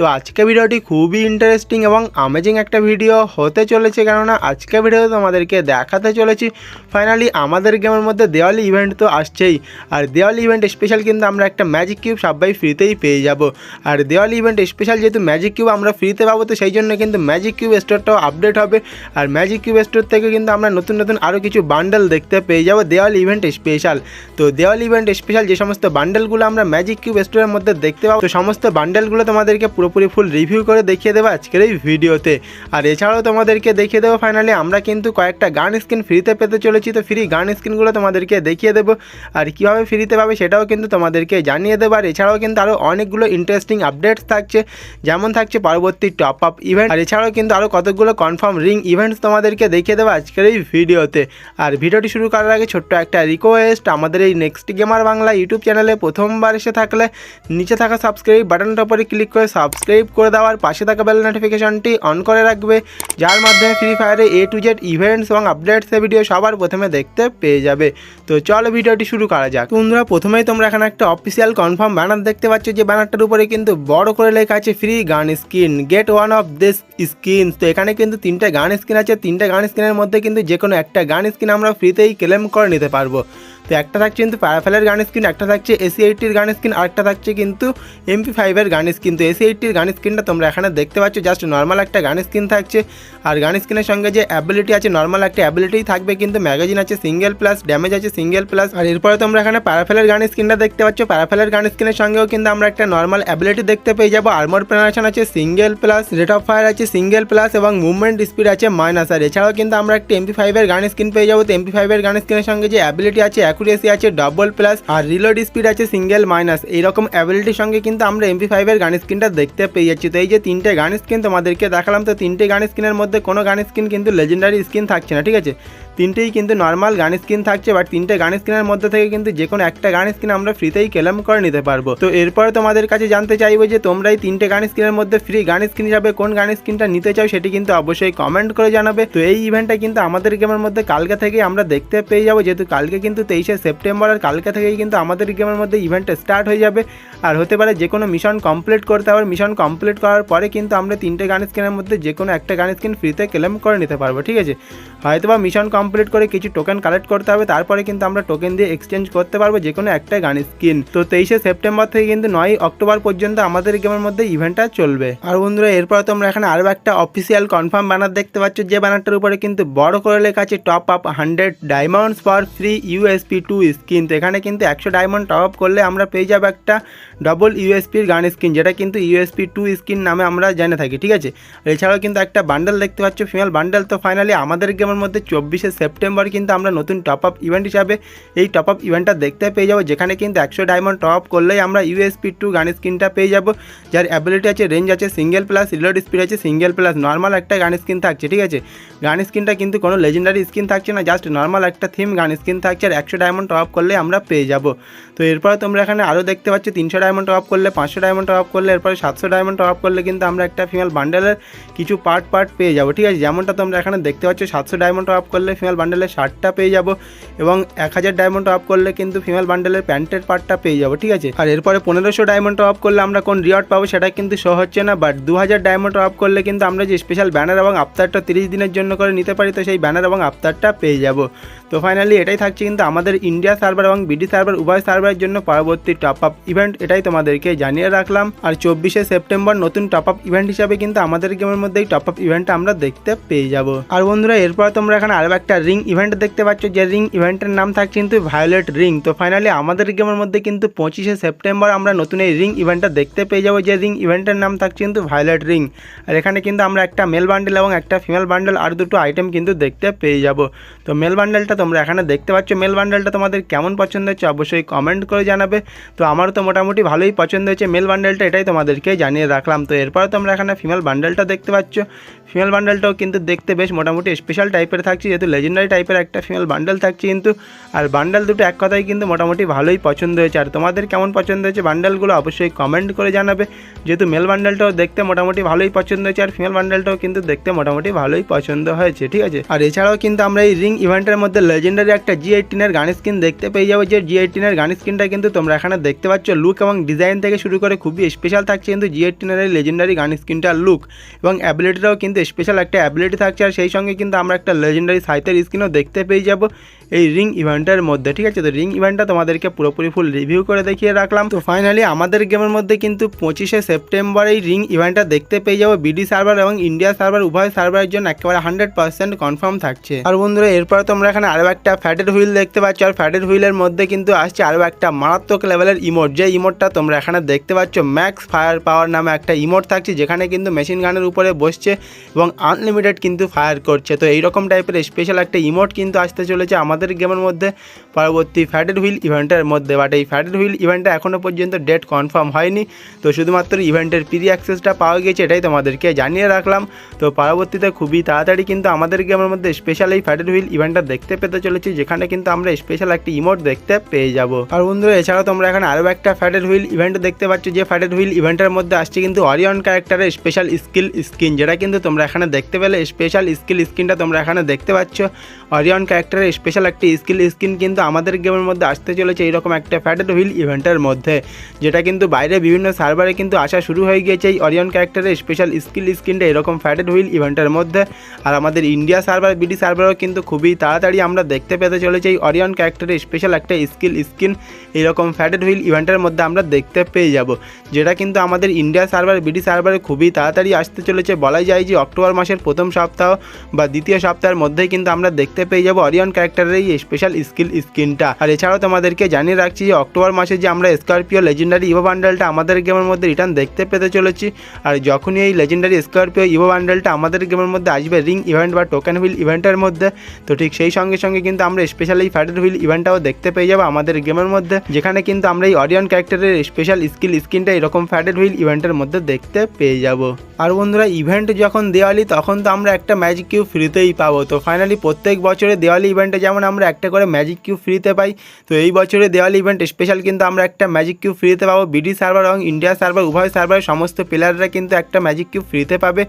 তো আজকে ভিডিওটি খুবই ইন্টারেস্টিং এবং আমেজিং একটা ভিডিও হতে চলেছে। কেননা আজকে ভিডিও তোমাদেরকে দেখাতে চলেছি। ফাইনালি আমাদের গেমের মধ্যে দেওয়ালি ইভেন্ট তো আসছেই। আর দেওয়ালি ইভেন্ট স্পেশাল কিন্তু আমরা একটা ম্যাজিক কিউব সবাই ফ্রিতেই পেয়ে যাব। আর দেওয়ালি ইভেন্ট স্পেশাল যেহেতু ম্যাজিক কিউব আমরা ফ্রিতে পাবো, তো সেই জন্য কিন্তু ম্যাজিক কিউব স্টোরটাও আপডেট হবে। আর ম্যাজিক কিউব স্টোর থেকে কিন্তু আমরা নতুন নতুন আরও কিছু বান্ডেল দেখতে পেয়ে যাব দেওয়াল ইভেন্ট স্পেশাল তো দেওয়াল ইভেন্ট স্পেশাল যে সমস্ত বান্ডেলগুলো আমরা ম্যাজিক কিউব স্টোরের মধ্যে দেখতে পাবো, তো সমস্ত বান্ডেলগুলো তোমাদেরকে পুরোপুরি ফুল রিভিউ করে দেখিয়ে দেবো আজকের এই ভিডিওতে। আর এছাড়াও তোমাদেরকে দেখিয়ে দেবো ফাইনালি আমরা কিন্তু কয়েকটা গান স্ক্রিন ফ্রিতে পেতে চলেছি, তো ফ্রি গান স্ক্রিনগুলো তোমাদেরকে দেখিয়ে দেবো। আর কীভাবে ফ্রিতে পাবে সেটাও কিন্তু তোমাদেরকে জানিয়ে দেবো। আর এছাড়াও কিন্তু আরও অনেকগুলো ইন্টারেস্টিং আপডেটস থাকছে, যেমন থাকছে পরবর্তী টপ আপ ইভেন্ট আর এছাড়াও কিন্তু আরও কতগুলো কনফার্ম রিং ইভেন্টস তোমাদেরকে দেখিয়ে দেবো আজকের এই ভিডিওতে। আর ভিডিওটি শুরু করার আগে ছোট্ট একটা রিকোয়েস্ট আমাদের এই নেক্সট গেমার বাংলা ইউটিউব চ্যানেলে প্রথমবার এসে থাকলে, নিচে থাকা সাবস্ক্রাইব বাটনটার উপরে ক্লিক করে সাবস্ক্রাইব করে দেওয়ার পাশে থাকা বেল নোটিফিকেশনটি অন করে রাখবে, যার মাধ্যমে ফ্রি ফায়ারে এ টু জেড ইভেন্টস এবং আপডেটসের ভিডিও সবার প্রথমে দেখতে পেয়ে যাবে। তো চলো ভিডিওটি শুরু করা যাক। বন্ধুরা, প্রথমেই তোমরা এখানে একটা অফিসিয়াল কনফার্ম ব্যানার দেখতে পাচ্ছ, যে ব্যানারটার উপরে কিন্তু বড় করে লেখা আছে free gun skin get one of this skin তো এখানে কিন্তু তিনটে গান স্কিন আছে, তিনটে গান স্কিনের মধ্যে কিন্তু যে কোনো একটা গান স্কিন আমরা ফ্রিতেই ক্লেম করে নিতে পারব। তো একটা থাকছে কিন্তু প্যারাফেলের গান স্ক্রিন একটা থাকছে এসি এইটটির গান স্কিন আরেকটা থাকছে কিন্তু এমপি ফাইভের গান স্কিন তো এসি এইটটির গান স্ক্রিনটা তোমরা এখানে দেখতে পাচ্ছ জাস্ট নর্মাল একটা গান স্ক্রিন থাকছে। আর গান স্ক্রিনের সঙ্গে যে অ্যাবিলিটি আছে নর্মাল একটা অ্যাবিলিটিই থাকবে কিন্তু ম্যাগাজিন আছে সিঙ্গেল প্লাস ড্যামেজ আছে সিঙ্গেল প্লাস আর এরপরে তোমরা এখানে প্যারাফেলের গান স্ক্রিনটা দেখতে পাচ্ছ প্যারাফেলের গান স্ক্রিনের সঙ্গেও কিন্তু আমরা একটা নর্মাল অ্যাবিলিটি দেখতে পেয়ে যাব। আর্মর পেনারেশন আছে single plus rate of fire আছে সিঙ্গেল প্লাস এবং মুভমেন্ট স্পিড আছে মাইনাস আর এছাড়াও কিন্তু আমরা একটা এমপি ফাইভের গান স্কিন পেয়ে যাব। তো এমপি ফাইভের গান স্ক্রিনের সঙ্গে যে অ্যাবিলিটি আছে অ্যাকুরেসি আছে ডবল প্লাস আর রিলোড স্পিড আছে সিঙ্গেল মাইনাস এইরকম অ্যাবিলিটির সঙ্গে কিন্তু আমরা এমপি ফাইভের গান স্ক্রিনটা দেখতে পেয়ে যাচ্ছি। তো এই যে তিনটে গান স্ক্রিন তোমাদেরকে দেখালাম, তো তিনটে গান স্ক্রিনের মধ্যে কোনো গান স্ক্রিন কিন্তু লেজেন্ডারি স্ক্রিন থাকছে না, ঠিক আছে? তিনটেই কিন্তু নর্মাল গান স্ক্রিন থাকছে বাট তিনটে গান স্ক্রিনের মধ্যে থেকে কিন্তু যে কোনো একটা গান স্কিন আমরা ফ্রিতেই ক্লেম করে নিতে পারব। তো এরপরে তোমাদের কাছে জানতে চাইব যে তোমরা এই তিনটে গান স্কিনের মধ্যে ফ্রি গান স্কিন হিসাবে কোন গান স্কিনটা নিতে চাও সেটি কিন্তু অবশ্যই কমেন্ট করে জানাবে। তো এই ইভেন্টটা কিন্তু আমাদের গেমের মধ্যে কালকে থেকেই আমরা দেখতে পেয়ে যাব, যেহেতু কালকে কিন্তু তেইশে সেপ্টেম্বর, আর কালকে থেকেই কিন্তু আমাদের গেমের মধ্যে ইভেন্টটা স্টার্ট হয়ে যাবে। আর হতে পারে যে কোনো মিশন কমপ্লিট করতে হবে মিশন কমপ্লিট করার পরে কিন্তু আমরা তিনটে গান স্ক্রিনের মধ্যে যে কোনো একটা গান স্কিন ফ্রিতে ক্লেম করে নিতে পারব, ঠিক আছে? হয়তো বা মিশন কমপ্লিট করে কিছু টোকেন কালেক্ট করতে হবে, তারপরে কিন্তু আমরা টোকেন দিয়ে এক্সচেঞ্জ করতে পারব যে কোনো একটা গান স্কিন তো তেইশে সেপ্টেম্বর থেকে কিন্তু নয় অক্টোবর পর্যন্ত আমাদের গেমের মধ্যে ইভেন্টটা চলবে। আর বন্ধুরা, এরপর তোমরা এখানে আরও একটা অফিসিয়াল কনফার্ম ব্যানার দেখতে পাচ্ছ, যে ব্যানারটার উপরে কিন্তু বড় করে লেখা আছে top up hundred diamonds for free USP two skin তো এখানে কিন্তু একশো ডায়মন্ড টপ আপ করলে আমরা পেয়ে যাব একটা ডবল ইউএসপির গান স্কিন যেটা কিন্তু ইউএসপি টু স্কিন নামে আমরা জেনে থাকি, ঠিক আছে? এছাড়াও কিন্তু একটা বান্ডেল দেখতে পাচ্ছ ফিমেল বান্ডেল তো ফাইনালি আমাদের গেমের মধ্যে চব্বিশে সেপ্টেম্বর কিন্তু আমরা নতুন টপ আপ ইভেন্ট হিসাবে এই টপ আপ ইভেন্টটা দেখতে পেয়ে যাব, যেখানে কিন্তু একশো ডায়মন্ড টপ আপ করলেই আমরা ইউএসপি টু গান স্কিনটা পেয়ে যাব। যার অ্যাবিলিটি আছে রেঞ্জ আছে সিঙ্গেল প্লাস রিলোড স্পিড আছে সিঙ্গেল প্লাস নর্মাল একটা গান স্কিন থাকছে, ঠিক আছে? গান স্কিনটা কিন্তু কোনো লেজেন্ডারি স্কিন থাকছে না জাস্ট নর্মাল একটা থিম গান স্কিন থাকছে, আর একশো ডায়মন্ড টপ আপ করলে আমরা পেয়ে যাব। তো এরপরে তোমরা এখানে আরও দেখতে পাচ্ছ, তিনশো ডায়মন্ড টপ আপ করলে, পাঁচশো ডায়মন্ড টপ আপ করলে, এরপরে সাতশো ডায়মন্ড টপ আপ করলে কিন্তু আমরা একটা ফিমেল বান্ডেলের কিছু পার্ট পার্ট পেয়ে যাব, ঠিক আছে? যেমনটা তোমরা এখানে দেখতে পাচ্ছ, সাতশো ডায়মন্ড টপ আপ করলে ফিমেল বান্ডেলের শার্টটা পেয়ে যাব এবং এক হাজার ডায়মন্ড আপ করলে কিন্তু ফিমেল বান্ডেলের প্যান্টের পার্টটা পেয়ে যাব, ঠিক আছে? আর এরপরে পনেরোশো ডায়মন্ড আপ করলে আমরা কোন রিওয়ার্ড পাবো সেটা কিন্তু শো হচ্ছে না বাট দু হাজার ডায়মন্ড আপ করলে কিন্তু আমরা যে স্পেশাল ব্যানার এবং আফতারটা তিরিশ দিনের জন্য করে নিতে পারি, তো সেই ব্যানার এবং আফতারটা পেয়ে যাব। তো ফাইনালি এটাই থাকছে কিন্তু আমাদের ইন্ডিয়া সার্ভার এবং বিডি সার্ভার উভয় সার্ভারের জন্য পরবর্তী টপ আপ ইভেন্ট এটাই তোমাদেরকে জানিয়ে রাখলাম। আর চব্বিশে সেপ্টেম্বর নতুন টপ আপ ইভেন্ট হিসাবে কিন্তু আমাদের গেমের মধ্যেই টপ আপ ইভেন্টটা আমরা দেখতে পেয়ে যাব। আর বন্ধুরা, এরপর তোমরা এখানে আরও একটা রিং ইভেন্ট দেখতে পাচ্ছ, যে রিং ইভেন্টের নাম থাকছে কিন্তু ভায়োলেট রিং তো ফাইনালি আমাদের গেমের মধ্যে কিন্তু পঁচিশে সেপ্টেম্বর আমরা নতুন এই রিং ইভেন্টটা দেখতে পেয়ে যাব, যে রিং ইভেন্টের নাম থাকছে কিন্তু ভায়োলেট রিং আর এখানে কিন্তু আমরা একটা মেল বান্ডেল এবং একটা ফিমেল বান্ডেল আর দুটো আইটেম কিন্তু দেখতে পেয়ে যাব। তো মেল বান্ডেলটা তোমরা এখানে দেখতে পাচ্ছ। মেল বান্ডেলটা তোমাদের কেমন পছন্দ হচ্ছে অবশ্যই কমেন্ট করে জানাবে। তো আমারও তো মোটামুটি ভালোই পছন্দ হয়েছে। মেল বান্ডেলটা এটাই তোমাদেরকে জানিয়ে রাখলাম। তো এরপরে তোমরা এখানে ফিমেল বান্ডেলটা দেখতে পাচ্ছ। ফিমেল বান্ডেলটাও কিন্তু দেখতে বেশ মোটামুটি স্পেশাল টাইপের থাকছে, যেহেতু লেজেন্ডারি টাইপের একটা ফিমেল বান্ডেল থাকছে কিন্তু, আর বান্ডেল দুটো এক কথায় কিন্তু মোটামুটি ভালোই পছন্দ হয়েছে। আর তোমাদের কেমন পছন্দ হয়েছে বান্ডেলগুলো অবশ্যই কমেন্ট করে জানাবে। যেহেতু মেল বান্ডেলটাও দেখতে মোটামুটি ভালোই পছন্দ হয়েছে, আর ফিমেল বান্ডেলটাও কিন্তু দেখতে মোটামুটি ভালোই পছন্দ হয়েছে, ঠিক আছে? আর এছাড়াও কিন্তু আমরা এই রিং ইভেন্টের মধ্যে লেজেন্ডারি একটা জি এইটিনের গান স্কিন দেখতে পেয়ে যাব। যে জি এইটিনের গান স্কিনটা কিন্তু তোমরা এখানে দেখতে পাচ্ছ লুক এবং ডিজাইন থেকে শুরু করে খুবই স্পেশাল থাকছে কিন্তু জি এইটিনের এই লেজেন্ডারি গান স্কিনটার লুক এবং অ্যাবিলিটিটাও কিন্তু স্পেশাল একটা অ্যাবিলিটি থাকছে, আর সেই সঙ্গে কিন্তু আমরা একটা লেজেন্ডারি সাইতের স্কিনও দেখতে পেয়ে যাব এই রিং ইভেন্টের মধ্যে, ঠিক আছে? তো রিং ইভেন্টটা তোমাদেরকে পুরোপুরি ফুল রিভিউ করে দেখিয়ে রাখলাম। তো ফাইনালি আমাদের গেমের মধ্যে কিন্তু পঁচিশে সেপ্টেম্বর এই রিং ইভেন্টটা দেখতে পেয়ে যাব। বিডি সার্ভার এবং ইন্ডিয়া সার্ভার উভয় সার্ভারের জন্য একেবারে হান্ড্রেড পার্সেন্ট কনফার্ম থাকছে। আর বন্ধুরা, এরপরে তোমরা এখানে আরও একটা ফ্যাটের হুইল দেখতে পাচ্ছ। আর ফ্যাটের হুইলের মধ্যে কিন্তু আসছে আরও একটা মারাত্মক লেভেলের ইমোট যে ইমোটটা তোমরা এখানে দেখতে পাচ্ছ ম্যাক্স ফায়ার পাওয়ার নামে একটা ইমোট থাকছে, যেখানে কিন্তু মেশিন গানের উপরে বসছে এবং আনলিমিটেড কিন্তু ফায়ার করছে। তো এইরকম টাইপের স্পেশাল একটা ইমোট কিন্তু আসতে চলেছে আমাদের গেমের মধ্যে। পরবর্তী ফ্যাটেড হুইল ইভেন্টের মধ্যে বাট এই ফ্যাটেড হুইল ইভেন্টটা এখনও পর্যন্ত ডেট কনফার্ম হয়নি। তো শুধুমাত্র ইভেন্টের প্রি অ্যাক্সেসটা পাওয়া গেছে, এটাই তোমাদেরকে জানিয়ে রাখলাম। তো পরবর্তীতে খুবই তাড়াতাড়ি কিন্তু আমাদের গেমের মধ্যে স্পেশাল এই ফ্যাটেড হুইল ইভেন্টটা দেখতে পেতে চলেছি, যেখানে কিন্তু আমরা স্পেশাল একটি ইমোট দেখতে পেয়ে যাব। আর বন্ধুরা, এছাড়াও তোমরা এখানে আরও একটা ফ্যাটেড হুইল ইভেন্ট দেখতে পাচ্ছ, যে ফ্যাটেড হুইল ইভেন্টের মধ্যে আসছে কিন্তু অরিয়ন ক্যারেক্টারের স্পেশাল স্কিল স্কিন যেটা কিন্তু তোমরা এখানে দেখতে পেলে। স্পেশাল স্কিল স্কিনটা তোমরা এখানে দেখতে পাচ্ছ। অরিয়ন ক্যারেক্টারের স্পেশাল একটি স্কিল স্কিন কিন্তু আমাদের গেমের মধ্যে আসতে চলেছে এইরকম একটা ফ্যাটেড হুইল ইভেন্টের মধ্যে। যেটা কিন্তু বাইরে বিভিন্ন সার্ভারে কিন্তু আসা শুরু হয়ে গিয়েছে এই অরিয়ন ক্যারেক্টারের স্পেশাল স্কিল স্কিনটা এরকম ফ্যাটেড হুইল ইভেন্টের মধ্যে। আর আমাদের ইন্ডিয়া সার্ভার বিডি সার্ভারও কিন্তু খুবই তাড়াতাড়ি আমরা দেখতে পেতে চলেছি এই অরিয়ন ক্যারেক্টারের স্পেশাল একটা স্কিল স্কিন এরকম ফ্যাটেড হুইল ইভেন্টের মধ্যে আমরা দেখতে পেয়ে যাব। যেটা কিন্তু আমাদের ইন্ডিয়া সার্ভার বিডি সার্ভারে খুবই তাড়াতাড়ি আসতে চলেছে। বলাই যায় যে অক্টোবর মাসের প্রথম সপ্তাহ বা দ্বিতীয় সপ্তাহের মধ্যেই কিন্তু আমরা দেখতে পেয়ে যাব অরিয়ন ক্যারেক্টারের এই স্পেশাল স্কিল স্কিনটা আর এছাড়াও তোমাদেরকে জানিয়ে রাখছি যে অক্টোবর মাসে যে আমরা স্করপিও লেজেন্ডারি ইভো বান্ডেলটা আমাদের গেমের মধ্যে রিটার্ন দেখতে পেতে চলেছি। আর যখনই এই লেজেন্ডারি স্করপিও ইভো বান্ডেলটা আমাদের গেমের মধ্যে আসবে রিং ইভেন্ট বা টোকেন হুইল ইভেন্টের মধ্যে, তো ঠিক সেই সঙ্গে সঙ্গে কিন্তু আমরা স্পেশাল এই ফ্যাটেড হুইল ইভেন্টটাও দেখতে পেয়ে যাব আমাদের গেমের মধ্যে। যেখানে কিন্তু আমরা এই অরিয়ন ক্যারেক্টারের স্পেশাল স্কিল স্কিনটা এরকম ফ্যাটেড হুইল ইভেন্টের মধ্যে দেখতে পেয়ে যাব। আর বন্ধুরা ইভেন্ট যখন দেওয়ালি তখন তো আমরা একটা ম্যাজিক কিউ ফ্রিতেই পাবো। তো ফাইনালি প্রত্যেক বছরে দেওয়ালি ইভেন্টে যেমন আমরা একটা করে ম্যাজিক কিউ ফ্রিতে পাই, তো এই বছরে দেওয়ালি ইভেন্ট স্পেশাল কিন্তু আমরা একটা ম্যাজিক কিউ ফ্রিতে পাবো। বিডি সার্ভার এবং ইন্ডিয়া সার্ভার উভয় সার্ভারের সমস্ত প্লেয়াররা কিন্তু একটা ম্যাজিক কিউ ফ্রিতে পাবে।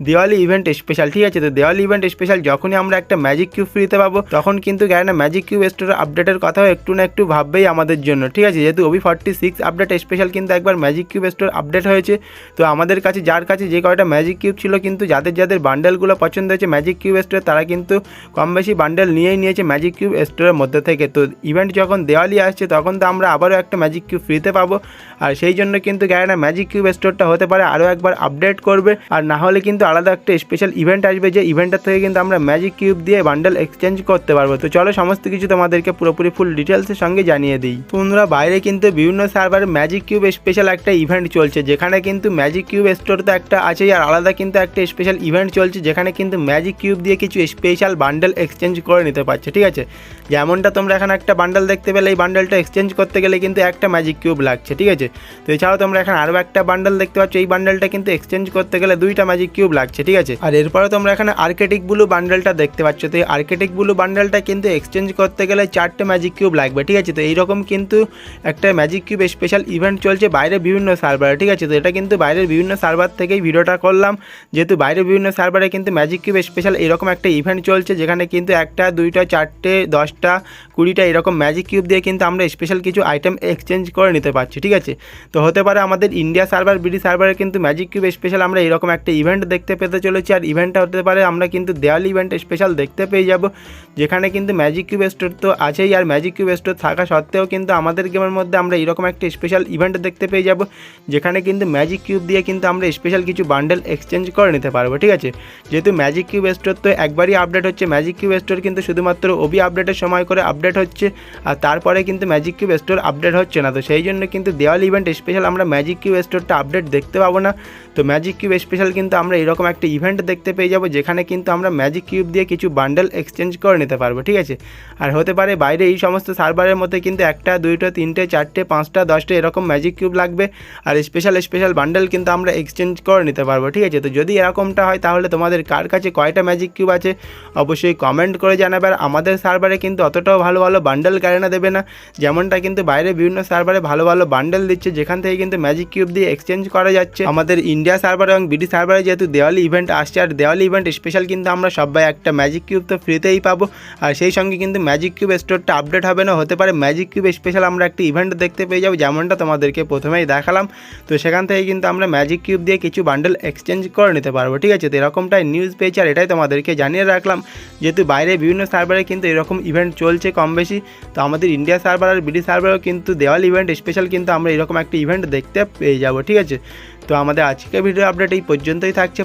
দেওয়ালি ইভেন্ট স্পেশাল ঠিক আছে? তো দেওয়ালি ইভেন্ট স্পেশাল যখনই আমরা একটা ম্যাজিক কিউব ফ্রিতে পাবো, তখন কিন্তু গ্যারেনা ম্যাজিক কিউব স্টোর আপডেটের কথাও একটু না একটু ভাববেই আমাদের জন্য, ঠিক আছে? যেহেতু OB forty six update special কিন্তু একবার ম্যাজিক কিউব স্টোর আপডেট হয়েছে, তো আমাদের কাছে, যার কাছে যে কয়টা ম্যাজিক কিউব ছিল কিন্তু যাদের যাদের বান্ডেলগুলো পছন্দ হয়েছে ম্যাজিক কিউব স্টোরে তারা কিন্তু কম বেশি বান্ডেল নিয়েই নিয়েছে ম্যাজিক কিউব স্টোরের মধ্যে থেকে। তো ইভেন্ট যখন দেওয়ালি আসছে, তখন তো আমরা আবারও একটা ম্যাজিক কিউব ফ্রিতে পাবো, আর সেই জন্য কিন্তু গ্যারেনা ম্যাজিক কিউব স্টোরটা হতে পারে, আরও একবার আপডেট করবে, আর না হলে কিন্তু আলাদা একটা স্পেশাল ইভেন্ট আসবে, যে ইভেন্টের থেকে কিন্তু আমরা ম্যাজিক কিউব দিয়ে বান্ডেল এক্সচেঞ্জ করতে পারব। তো চলো সমস্ত কিছু তোমাদেরকে পুরোপুরি ফুল ডিটেলসের সঙ্গে জানিয়ে দিই। বন্ধুরা, বাইরে কিন্তু বিভিন্ন সার্ভারে ম্যাজিক কিউব স্পেশাল একটা ইভেন্ট চলছে, যেখানে কিন্তু ম্যাজিক কিউব স্টোর তো একটা আছেই, আর আলাদা কিন্তু একটা স্পেশাল ইভেন্ট চলছে, যেখানে কিন্তু ম্যাজিক কিউব দিয়ে কিছু স্পেশাল বান্ডেল এক্সচেঞ্জ করে নিতে পারছে, ঠিক আছে? যেমনটা তোমরা এখানে একটা বান্ডেল দেখতে পেলে, এই বান্ডেলটা এক্সচেঞ্জ করতে গেলে কিন্তু একটা ম্যাজিক কিউব লাগছে, ঠিক আছে? তো এছাড়াও তোমরা এখানে আরও একটা বান্ডেল দেখতে পাচ্ছ, এই বান্ডেলটা কিন্তু এক্সচেঞ্জ করতে গেলে দুইটা ম্যাজিক কিউব লাগছে, ঠিক আছে? আর এরপরে তোমরা এখানে আর্কেটিক ব্লু বান্ডেলটা দেখতে পাচ্ছ। তো এই আর্কেটিক ব্লু বান্ডেলটা কিন্তু এক্সচেঞ্জ করতে গেলে চারটে ম্যাজিক কিউব লাগবে, ঠিক আছে? তো এইরকম কিন্তু একটা ম্যাজিক কিউব স্পেশাল ইভেন্ট চলছে বাইরে বিভিন্ন সার্ভারে ঠিক আছে? তো এটা কিন্তু বাইরের বিভিন্ন সার্ভার থেকেই ভিডিওটা করলাম। যেহেতু বাইরের বিভিন্ন সার্ভারে কিন্তু ম্যাজিক কিউব স্পেশাল এরকম একটা ইভেন্ট চলছে, যেখানে কিন্তু একটা, দুইটা, চারটে, দশটা, কুড়িটা এরকম ম্যাজিক কিউব দিয়ে কিন্তু আমরা স্পেশাল কিছু আইটেম এক্সচেঞ্জ করে নিতে পারছি, ঠিক আছে? তো হতে পারে আমাদের ইন্ডিয়া সার্ভার বিডি সার্ভারে কিন্তু ম্যাজিক কিউব স্পেশাল আমরা এরকম একটা ইভেন্ট দেখতে পেতে চলেছি আর ইভেন্টটা হতে পারে, আমরা কিন্তু দেওয়ালি ইভেন্ট স্পেশাল দেখতে পেয়ে যাব, যেখানে কিন্তু ম্যাজিক কিউব স্টোর তো আছেই আর ম্যাজিক কিউব স্টোর থাকা সত্ত্বেও কিন্তু আমাদের গেমের মধ্যে আমরা এরকম একটা স্পেশাল ইভেন্ট দেখতে পেয়ে যাব, যেখানে কিন্তু ম্যাজিক কিউব দিয়ে কিন্তু আমরা স্পেশাল কিছু বান্ডেল এক্সচেঞ্জ করে নিতে পারব, ঠিক আছে? যেহেতু ম্যাজিক কিউব স্টোর তো একবারই আপডেট হচ্ছে ম্যাজিক কিউব স্টোর কিন্তু শুধুমাত্র ওবি আপডেটের সময় করে আপডেট হচ্ছে, আর তারপরে কিন্তু ম্যাজিক কিউব স্টোর আপডেট হচ্ছে না, তো সেই জন্য কিন্তু দেওয়ালি ইভেন্ট স্পেশাল আমরা ম্যাজিক কিউব স্টোরটা আপডেট দেখতে পাবো না, তো ম্যাজিক কিউব স্পেশাল কিন্তু আমরা এরকম এরকম একটা ইভেন্ট দেখতে পেয়ে যাব, যেখানে কিন্তু আমরা ম্যাজিক কিউব দিয়ে কিছু বান্ডেল এক্সচেঞ্জ করে নিতে পারব, ঠিক আছে? আর হতে পারে বাইরে এই সমস্ত সার্ভারের মধ্যে কিন্তু একটা, দুইটা, তিনটে, চারটে, পাঁচটা, দশটা এরকম ম্যাজিক কিউব লাগবে, আর স্পেশাল স্পেশাল বান্ডেল কিন্তু আমরা এক্সচেঞ্জ করে নিতে পারব, ঠিক আছে? তো যদি এরকমটা হয়, তাহলে তোমাদের কার কাছে কয়টা ম্যাজিক কিউব আছে, অবশ্যই কমেন্ট করে জানাবে, আর আমাদের সার্ভারে কিন্তু অতটাও ভালো ভালো বান্ডেল কারেনা দেবে না, যেমনটা কিন্তু বাইরে বিভিন্ন সার্ভারে ভালো ভালো বান্ডেল দিচ্ছে, যেখান থেকে কিন্তু ম্যাজিক কিউব দিয়ে এক্সচেঞ্জ করা যাচ্ছে। আমাদের ইন্ডিয়া সার্ভার এবং বিডি সার্ভারে যেহেতু দেওয়ালি ইভেন্ট আসছে, আর দেওয়ালি ইভেন্ট স্পেশাল কিন্তু আমরা সবাই একটা ম্যাজিক কিউব তো ফ্রিতেই পাবো। আর সেই সঙ্গে কিন্তু ম্যাজিক কিউব স্টোরটা আপডেট হবে না, হতে পারে ম্যাজিক কিউব স্পেশাল আমরা একটা ইভেন্ট দেখতে পেয়ে যাব, যেমনটা তোমাদেরকে প্রথমেই দেখালাম। তো সেখান থেকে কিন্তু আমরা ম্যাজিক কিউব দিয়ে কিছু বান্ডেল এক্সচেঞ্জ করে নিতে পারব, ঠিক আছে? তো এরকমটাই নিউজ পেয়েছি, আর এটাই তোমাদেরকে জানিয়ে রাখলাম। যেহেতু বাইরে বিভিন্ন সার্ভারে কিন্তু এরকম ইভেন্ট চলছে কম বেশি, তো আমাদের ইন্ডিয়া সার্ভার আর বিডি সার্ভারও কিন্তু দেওয়াল ইভেন্ট স্পেশাল কিন্তু আমরা এরকম একটা ইভেন্ট দেখতে পেয়ে যাব, ঠিক আছে? তো আমাদের আজকের ভিডিও আপডেট এই পর্যন্তই থাকছে।